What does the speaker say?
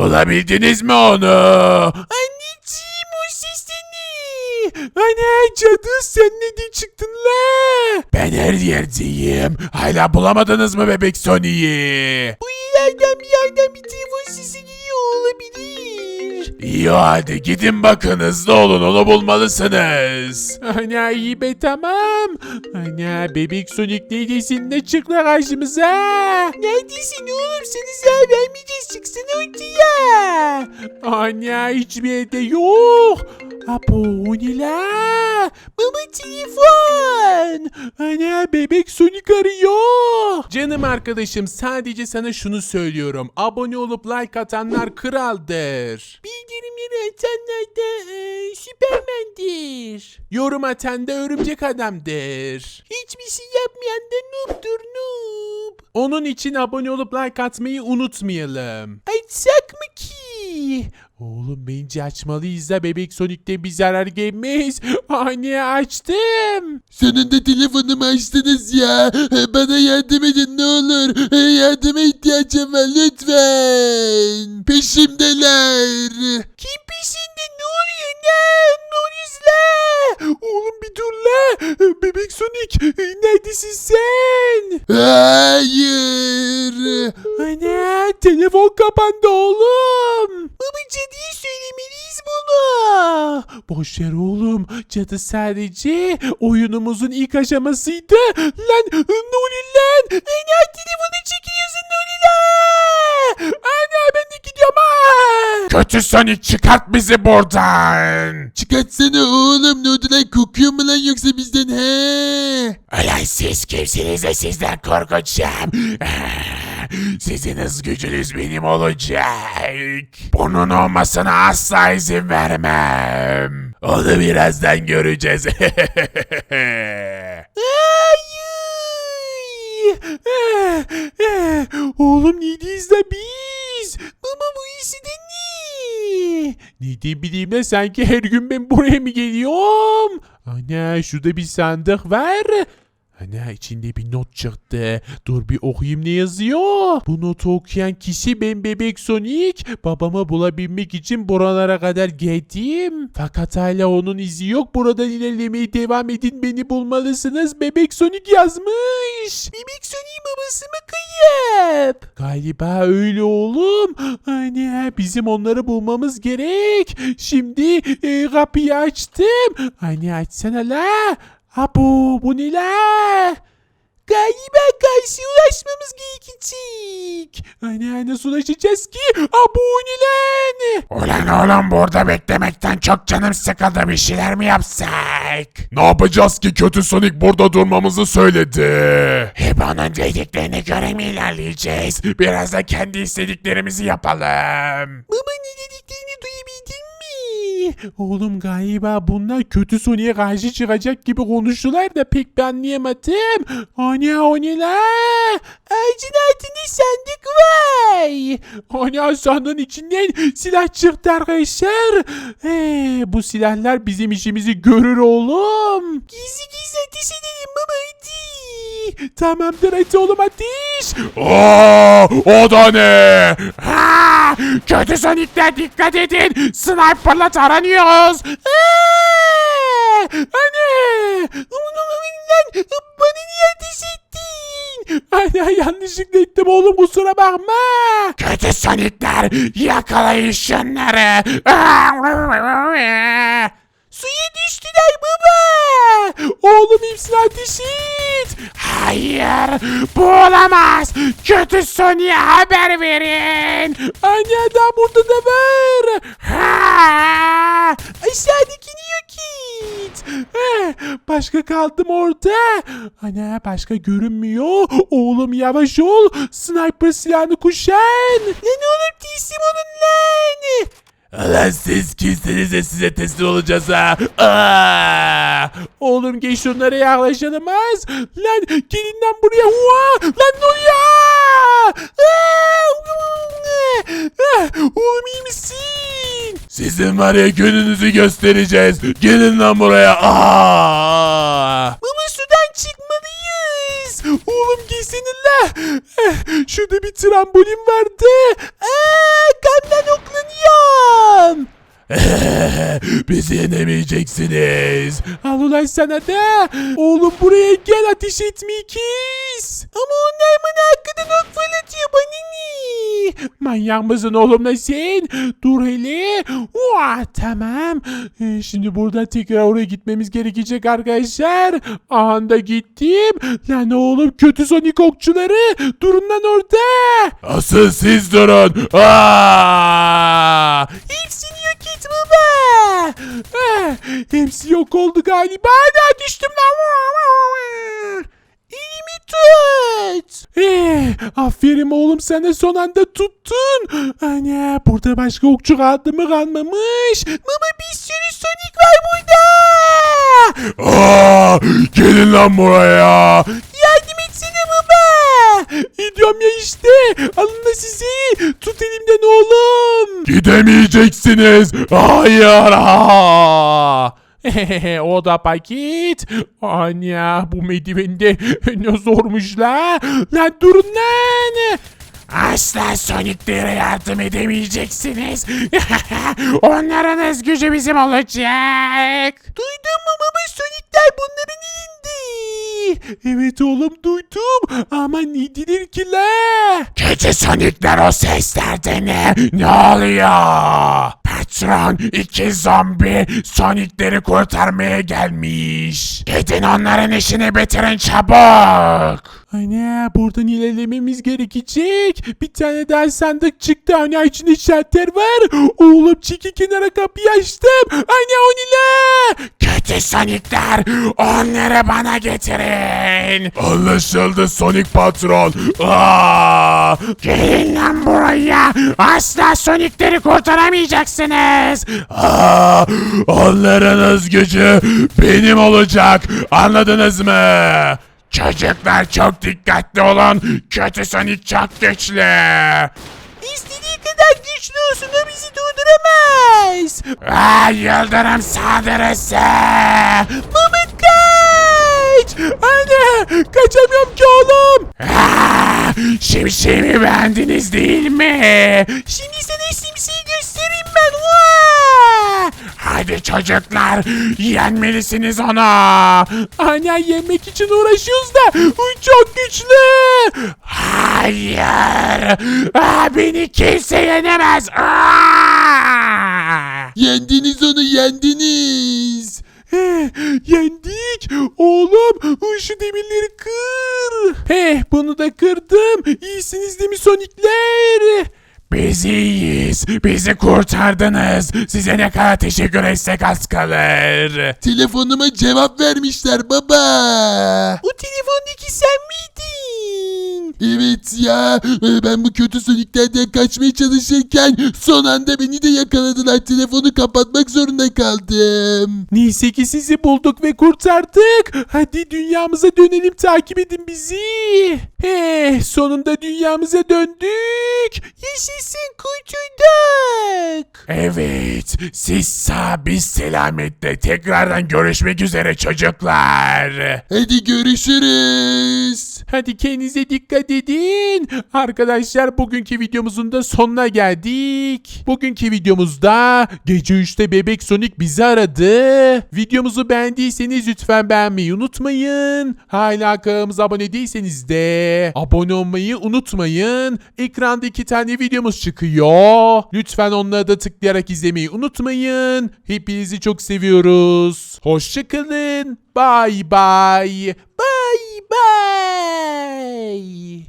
Bulabildiniz mi onu? Anneciğim o ses de ne? Ana cadı sen neden çıktın la? Ben her yerdeyim. Hala bulamadınız mı bebek Sony'yi? Bu yerden bir yerden bir telefon sesi geliyor olabilir. İyi o halde gidin bakın hızlı olun onu bulmalısınız. Ana iyi be tamam. Ana bebek Sonic neredesin ne çık la karşımıza? Neredesin oğlum seni zarar vermeyeceğiz çıksana ortaya. Ana hiçbir yerde yok. Apo o ne la? Baba telefon. Ana bebek Sonic arıyor. Canım arkadaşım sadece sana şunu söylüyorum. Abone olup like atanlar kraldır. Bildirimleri atanlar da e, süpermendir. Yorum atan da örümcek adamdır. Hiçbir şey yapmayan da noob'dur noob. Onun için abone olup like atmayı unutmayalım. Açsak mı ki? Oğlum bence açmalıyız da bebek Sonic'te bir zarar gelmez. Anne açtım. Sonunda telefonumu açtınız ya. Bana yardım edin ne olur. Yardıma ihtiyacım var lütfen. Peşimdeler. Kim peşinde ne oluyor ne? Ne oluyor la? Oğlum bir dur la. Bebek Sonic neredesin sen? Hayır. Ana telefon kapandı oğlum. Cadıya söylemeliyiz bunu. Boş ver oğlum. Cadı sadece oyunumuzun ilk aşamasıydı. Lan ne oluyor lan? Ana telefonu çekiyorsun ne oluyor lan? Ana ben de gidiyorum ha. Kötü Sonic çıkart bizi buradan. Çıkartsana oğlum ne oldu lan kokuyor mu lan yoksa bizden he? Ulan siz kimsiniz de sizden korkacağım. Sizin hız gücünüz benim olacak. Bunun olmasına asla izin vermem. Onu birazdan göreceğiz. Oğlum neyiz de biz? Baba bu iyisi de ne? Ne diyeyim bileyim de sanki her gün ben buraya mı geliyorum? Ana şurada bir sandık var. Ana içinde bir not çıktı. Dur bir okuyayım ne yazıyor. Bu notu okuyan kişi ben bebek Sonic. Babamı bulabilmek için buralara kadar geldim. Fakat hala onun izi yok. Buradan ilerlemeye devam edin. Beni bulmalısınız. Bebek Sonic yazmış. Bebek Sonic babası mı kayıp? Galiba öyle oğlum. Anne bizim onları bulmamız gerek. Şimdi e, kapıyı açtım. Anne açsana la. Abu bu ne la? Galiba karşı ulaşmamız gerekecek. Anne nasıl ulaşacağız ki? Abu ne lan? Ulan oğlum burada beklemekten çok canım sıkıldı bir şeyler mi yapsak? Ne yapacağız ki kötü Sonic burada durmamızı söyledi. Hep onun dediklerine göre mi ilerleyeceğiz? Biraz da kendi istediklerimizi yapalım. Baba ne mi? Oğlum galiba bunlar kötü Sony'e karşı çıkacak gibi konuştular da pek ben anlayamadım. Ana o ne la? Ağacın altında sandık var. Ana sandığın içinden silah çıktı arkadaşlar. Ee, bu silahlar bizim işimizi görür oğlum. Gizli gizli ateş edelim. Tamamdır hadi oğlum ateş. Oo, o da ne? Ha, kötü Sonic'ler dikkat edin. Sniper'la taranıyoruz. Aa! Anne! Lan! Bana niye ateş ettin? Anne yanlışlıkla ettim oğlum kusura bakma. Kötü Sonic'ler yakalayın şunları. Düştüler baba. Oğlum ateş et. Hayır, bu olamaz. Kötü Sonic'e haber verin. Anne adam burada da var. Ha! Aşağıdakini yok et. Eh, Başka kaldım orada. Ana başka görünmüyor. Oğlum yavaş ol. Sniper silahını kuşan. Lan oğlum teslim olun lan. Ulan siz kimsiniz de size teslim olacağız ha. Aa! Oğlum geç şunlara yaklaşalım az. Lan gelin lan buraya. Hua! Lan ne oluyor? Oğlum iyi misin? Sizin var ya gününüzü göstereceğiz. Gelin lan buraya. Aa! Baba sudan çıkmalıyız. Oğlum gelsene la. Şurada bir trambolin vardı. Aa, kamdan Bizi yenemeyeceksiniz. Al ulan sana da. Oğlum buraya gel ateş etmeyi kes. Ama onlar bana arkadan ok fırlatıyor bana ne? Manyak mısın oğlum da sen? Dur hele. Uah, tamam. Ee, Şimdi buradan tekrar oraya gitmemiz gerekecek arkadaşlar. Anda gittim. Lan oğlum kötü sonik okçuları. Durun lan orada. Asıl siz durun. Aa! Hepsi yok oldu galiba. Ana düştüm lan. Elimi tut. Eh, aferin oğlum de son anda tuttun. Ana burada başka okçu kaldı mı kalmamış. Baba bir sürü Sonic var burada. Aa! Gelin lan buraya. Ediyorum ya işte. Alın da sizi. Tut elimden oğlum. Gidemeyeceksiniz. Hayır. O da paket. Anya bu merdivende ne zormuş la. Lan durun lan. Asla Sonic'lere yardım edemeyeceksiniz. Onların öz gücü bizim olacak. Duydun mu baba Sonic'ler bunların. Evet oğlum duydum ama ne dilir ki la? Kötü Sonic'ler o seslerde ne? Ne oluyor? Patron iki zombi Sonic'leri kurtarmaya gelmiş. Gidin onların işini bitirin çabuk. Ana buradan ilerlememiz gerekecek. Bir tane daha sandık çıktı. Ana içinde şalter var. Oğlum çeki kenara kapıyı açtım. Ana o Kötü Sonic'ler onları bana getirin. Anlaşıldı Sonic Patron. Aa! Gelin lan buraya. Asla Sonic'leri kurtaramayacaksınız. Aa! Onların öz gücü benim olacak. Anladınız mı? Çocuklar çok dikkatli olun. Kötü Sonic çok güçlü. İstediği kadar güçlü olsun o bizi durduramaz. Aa, yıldırım saldırısı. Mama kaç. Ana kaçamıyorum ki oğlum. Aa, Şimşeğimi beğendiniz değil mi? Şimdi sana Hadi çocuklar yenmelisiniz onu. Ana yemek için uğraşıyoruz da çok güçlü. Hayır. Aa, beni kimse yenemez. Aa! Yendiniz onu yendiniz. He, yendik. Oğlum şu demirleri kır. He bunu da kırdım. İyisiniz değil mi Sonicler? Biz iyiyiz. Bizi kurtardınız. Size ne kadar teşekkür etsek az kalır. Telefonuma cevap vermişler baba. O telefondaki sen miydin? Evet ya e, ben bu kötü soniklerden kaçmaya çalışırken son anda beni de yakaladılar. Telefonu kapatmak zorunda kaldım. Neyse ki sizi bulduk ve kurtardık. Hadi dünyamıza dönelim takip edin bizi. He, sonunda dünyamıza döndük. Yaşasın kurtulduk. Evet, siz sağ biz selametle tekrardan görüşmek üzere çocuklar. Hadi görüşürüz. Hadi kendinize dikkat edin. Arkadaşlar bugünkü videomuzun da sonuna geldik. Bugünkü videomuzda gece 3'te Bebek Sonic bizi aradı. Videomuzu beğendiyseniz lütfen beğenmeyi unutmayın. Hala kanalımıza abone değilseniz de abone olmayı unutmayın. Ekranda iki tane videomuz çıkıyor. Lütfen onları da tıklayarak izlemeyi unutmayın. Hepinizi çok seviyoruz. Hoşçakalın. Bye bye. Bye bye.